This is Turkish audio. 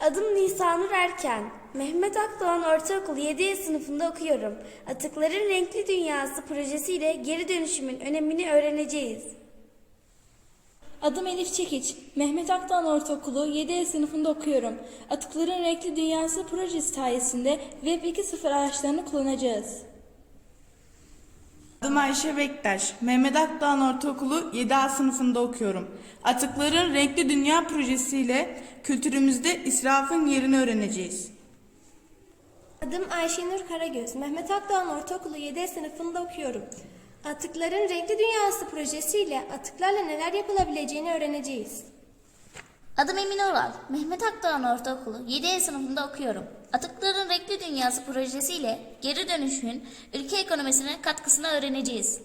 Adım Nisanur Erken. Mehmet Akdoğan Ortaokulu 7 sınıfında okuyorum. Atıkların Renkli Dünyası projesiyle geri dönüşümün önemini öğreneceğiz. Adım Elif Çekiç. Mehmet Akdağ Ortaokulu 7 sınıfında okuyorum. Atıkların Renkli Dünyası projesi sayesinde Web 2.0 araçlarını kullanacağız. Adım Ayşe Bektaş. Mehmet Akdağ Ortaokulu 7A sınıfında okuyorum. Atıkların Renkli Dünya projesiyle kültürümüzde israfın yerini öğreneceğiz. Adım Ayşenur Karagöz. Mehmet Akdoğan Ortaokulu 7 sınıfında okuyorum. Atıkların Renkli Dünyası projesiyle atıklarla neler yapılabileceğini öğreneceğiz. Adım Emin Oral. Mehmet Akdağan Ortaokulu 7 sınıfında okuyorum. Atıkların Renkli Dünyası projesiyle geri dönüşümün ülke ekonomisine katkısını öğreneceğiz.